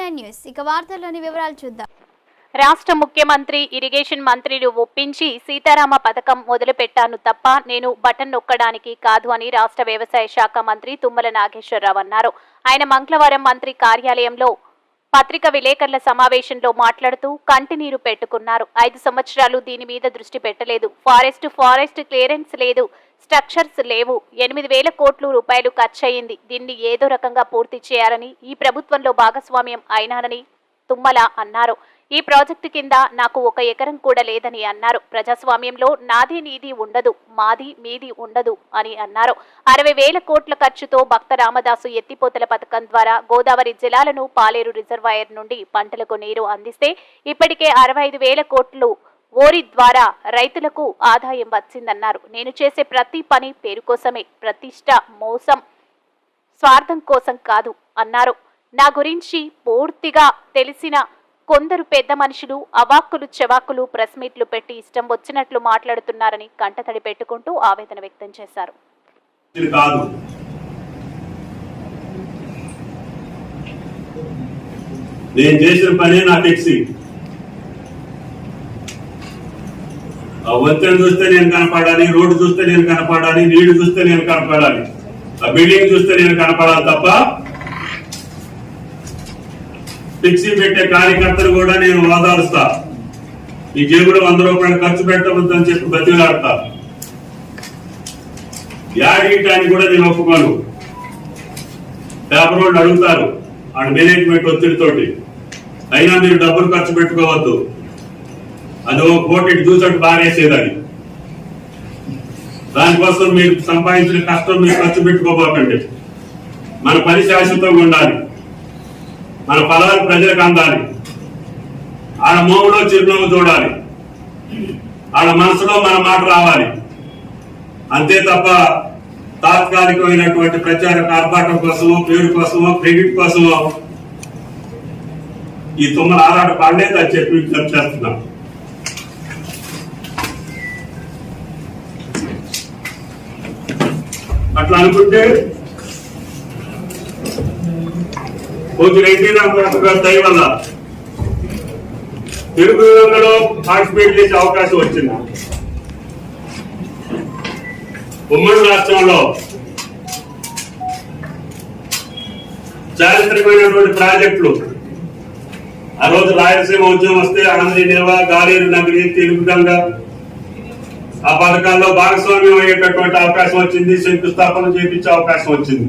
Nine news. ఇక వార్తల్లోని వివరాలు చూద్దాం. రాష్ట్ర ముఖ్యమంత్రి ఇరిగేషన్ మంత్రిని ఒప్పించి సీతారామ పథకం మొదలుపెట్టాను తప్ప నేను బటన్ నొక్కడానికి కాదు అని రాష్ట్ర వ్యవసాయ శాఖ మంత్రి తుమ్మల నాగేశ్వరరావు అన్నారు. ఆయన మంగళవారం మంత్రి కార్యాలయంలో పత్రిక విలేకరుల సమావేశంలో మాట్లాడుతూ కంటినీరు పెట్టుకున్నారు. ఐదు సంవత్సరాలు దీని మీద దృష్టి పెట్టలేదు. ఫారెస్ట్ ఫారెస్ట్ క్లియరెన్స్ లేదు. స్ట్రక్చర్స్ లేవు. ఎనిమిది వేల కోట్లు రూపాయలు ఖర్చయింది. దీన్ని ఏదో రకంగా పూర్తి చేయాలని ఈ ప్రభుత్వంలో భాగస్వామ్యం అయినారని తుమ్మల అన్నారు. ఈ ప్రాజెక్టు కింద నాకు ఒక ఎకరం కూడా లేదని అన్నారు. ప్రజాస్వామ్యంలో నాది నీది ఉండదు మాది మీది ఉండదు అని అన్నారు. అరవై వేల కోట్ల ఖర్చుతో భక్త రామదాసు ఎత్తిపోతల పథకం ద్వారా గోదావరి జలాలను పాలేరు రిజర్వాయర్ నుండి పంటలకు నీరు అందిస్తే ఇప్పటికే అరవై ఐదు వేల కోట్లు ఓరి ద్వారా రైతులకు ఆదాయం వచ్చిందన్నారు. నేను చేసే ప్రతి పని పేరు కోసమే ప్రతిష్ట మోసం స్వార్థం కోసం కాదు అన్నారు. నా గురించి పూర్తిగా తెలిసిన కొందరు పెద్ద మనుషులు అవాక్కులు చెవాక్కులు ప్రెస్ మీట్లు పెట్టి ఇష్టం వచ్చినట్లు మాట్లాడుతున్నారని కంటతడి పెట్టుకుంటూ ఆవేదన వ్యక్తం చేశారు. నేను చేసిన పనే నా టెక్సీ ఆ వంతెన చూస్తే నేను కనపడాలి రోడ్డు చూస్తే నేను కనపడాలి నీళ్ళు చూస్తే నేను కనపడాలి. ఆ బిల్డింగ్ చూస్తే నేను కనపడాలి తప్ప ఫ్లెక్సీ పెట్టే కార్యకర్తలు కూడా నేను వాదాలుస్తా ఈ జేబులో వంద రూపాయలు ఖర్చు పెట్టవద్దని చెప్పి బతిలాడతా యాడ్ కూడా నేను ఒప్పుకోను. పేపర్ వాళ్ళు అడుగుతారు ఆడ మేనేజ్మెంట్ ఒత్తిడితోటి. అయినా మీరు డబ్బులు ఖర్చు పెట్టుకోవద్దు. అది ఓ కోటి చూసట్టు బారేసేదని దానికోసం మీరు సంపాదించిన కష్టం మీరు ఖర్చు పెట్టుకోబోకండి. మన పని శాశ్వతంగా ఉండాలి. మన ఫలాలు ప్రజలకు అందాలి. ఆడ మోములో చిరునవ్వు చూడాలి. ఆడ మనసులో మన మాట రావాలి. అంతే తప్ప తాత్కాలికమైనటువంటి ప్రచార ఆర్భాటం కోసమో పేరు కోసమో క్రెడిట్ కోసమో ఈ తుమ్మల ఆరాట పడలేదు అని చెప్పి విజ్ఞప్తి చేస్తున్నాం. అట్లా అనుకుంటే కొంచెం ఎన్టీ రామారావు గారి దయ వల్ల తెలుగు రంగంలో పార్టిసిపేట్ చేసే అవకాశం వచ్చింది? ఉమ్మడి రాష్ట్రంలో చారిత్రకమైనటువంటి ప్రాజెక్టులు. ఆ రోజు రాయలసీమ ఉద్యమం వస్తే ఆంధ్రీ నిల్వ గాలేరు నగరి తెలుగు గంగ ఆ పథకాల్లో భాగస్వామ్యం అయ్యేటటువంటి అవకాశం వచ్చింది శంకుస్థాపన చేపించే అవకాశం వచ్చింది.